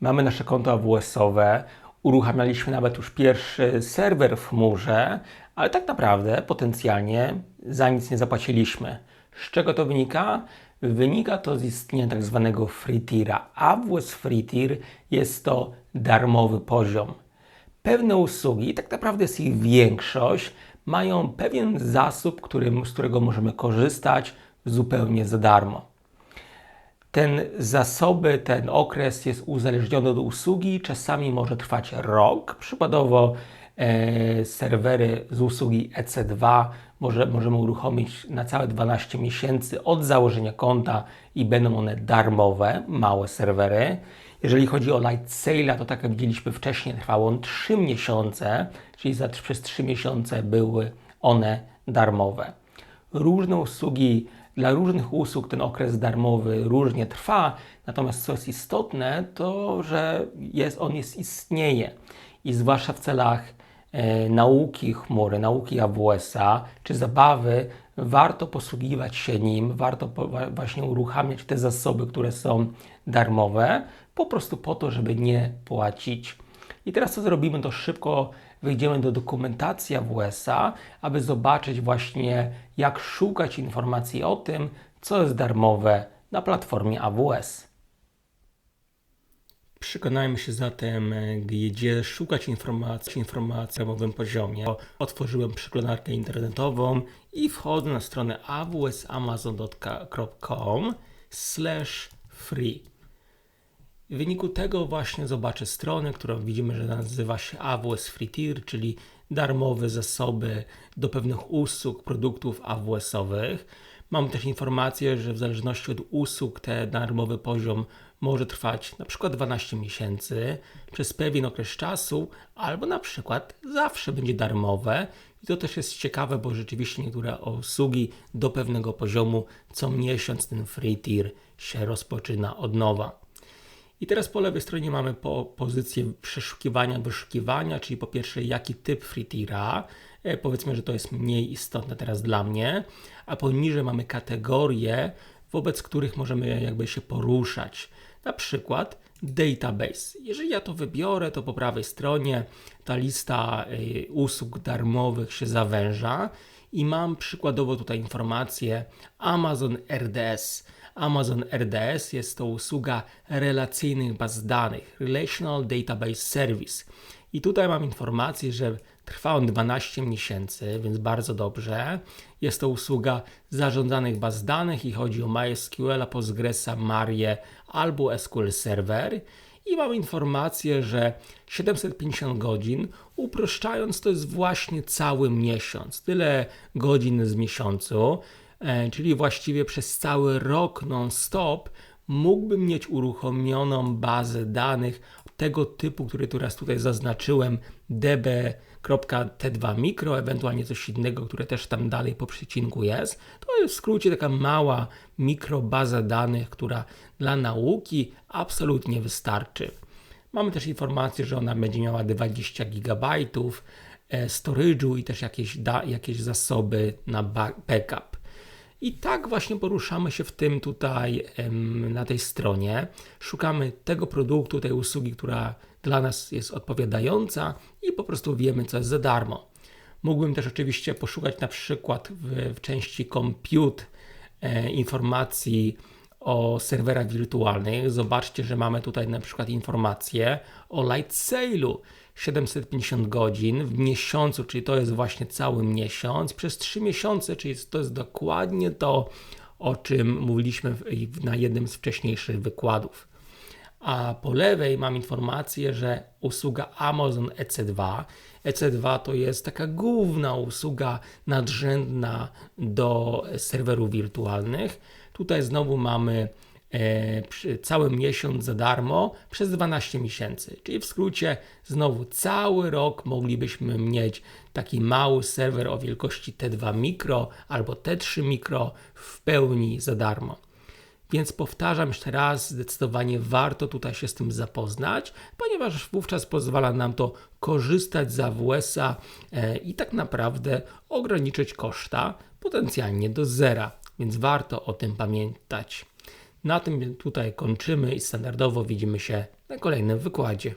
mamy nasze konto AWS-owe, uruchamialiśmy nawet już pierwszy serwer w chmurze, ale tak naprawdę potencjalnie za nic nie zapłaciliśmy. Z czego to wynika? Wynika to z istnienia tak zwanego free tiera. AWS Free Tier jest to darmowy poziom. Pewne usługi, tak naprawdę jest ich większość, mają pewien zasób, którym, z którego możemy korzystać zupełnie za darmo. Ten zasoby, ten okres jest uzależniony od usługi, czasami może trwać rok. Przykładowo e, serwery z usługi EC2 może, możemy uruchomić na całe 12 miesięcy od założenia konta i będą one darmowe, małe serwery. Jeżeli chodzi o Light Sale, to tak jak widzieliśmy wcześniej, trwało on 3 miesiące, czyli za, przez 3 miesiące były one darmowe. Różne usługi, dla różnych usług ten okres darmowy różnie trwa, natomiast co jest istotne, to że jest, on jest istnieje i zwłaszcza w celach e, nauki chmury, nauki AWS-a czy zabawy, warto posługiwać się nim, warto po, właśnie uruchamiać te zasoby, które są darmowe, po prostu po to, żeby nie płacić. I teraz co zrobimy, to szybko wejdziemy do dokumentacji AWS-a, aby zobaczyć właśnie, jak szukać informacji o tym, co jest darmowe na platformie AWS. Przekonajmy się zatem, gdzie szukać informacji, informacji na darmowym poziomie. Otworzyłem przeglądarkę internetową i wchodzę na stronę awsamazon.com free. W wyniku tego właśnie zobaczę stronę, którą widzimy, że nazywa się AWS Free Tier, czyli darmowe zasoby do pewnych usług, produktów AWS-owych. Mam też informację, że w zależności od usług ten darmowy poziom może trwać na przykład 12 miesięcy przez pewien okres czasu, albo na przykład zawsze będzie darmowe. I to też jest ciekawe, bo rzeczywiście niektóre usługi do pewnego poziomu co miesiąc ten free tier się rozpoczyna od nowa. I teraz po lewej stronie mamy po pozycję przeszukiwania, wyszukiwania, czyli po pierwsze jaki typ free powiedzmy, że to jest mniej istotne teraz dla mnie, a poniżej mamy kategorie, wobec których możemy jakby się poruszać. Na przykład database. Jeżeli ja to wybiorę, to po prawej stronie ta lista y, usług darmowych się zawęża i mam przykładowo tutaj informację Amazon RDS. Amazon RDS jest to usługa relacyjnych baz danych, Relational Database Service. I tutaj mam informację, że trwa on 12 miesięcy, więc bardzo dobrze. Jest to usługa zarządzanych baz danych i chodzi o MySQL, Postgresa, Marię albo SQL Server. I mam informację, że 750 godzin, uproszczając, to jest właśnie cały miesiąc. Tyle godzin z miesiącu. E, czyli właściwie przez cały rok non-stop mógłbym mieć uruchomioną bazę danych tego typu, który teraz tutaj zaznaczyłem, db.t2 mikro, ewentualnie coś innego, które też tam dalej po przecinku jest. To jest w skrócie taka mała mikrobaza danych, która dla nauki absolutnie wystarczy. Mamy też informację, że ona będzie miała 20 GB e, storage'u i też jakieś, da, jakieś zasoby na backup. I tak właśnie poruszamy się w tym tutaj, na tej stronie. Szukamy tego produktu, tej usługi, która dla nas jest odpowiadająca i po prostu wiemy, co jest za darmo. Mógłbym też oczywiście poszukać na przykład w, w części compute informacji o serwerach wirtualnych. Zobaczcie, że mamy tutaj na przykład informacje o light sale'u 750 godzin w miesiącu, czyli to jest właśnie cały miesiąc, przez 3 miesiące, czyli to jest dokładnie to, o czym mówiliśmy na jednym z wcześniejszych wykładów. A po lewej mam informację, że usługa Amazon EC2. EC2 to jest taka główna usługa nadrzędna do serwerów wirtualnych. Tutaj znowu mamy e, cały miesiąc za darmo przez 12 miesięcy. Czyli w skrócie znowu cały rok moglibyśmy mieć taki mały serwer o wielkości T2 mikro albo T3 mikro w pełni za darmo. Więc powtarzam jeszcze raz, zdecydowanie warto tutaj się z tym zapoznać, ponieważ wówczas pozwala nam to korzystać z AWS-a e, i tak naprawdę ograniczyć koszta potencjalnie do zera, więc warto o tym pamiętać. Na tym tutaj kończymy i standardowo widzimy się na kolejnym wykładzie.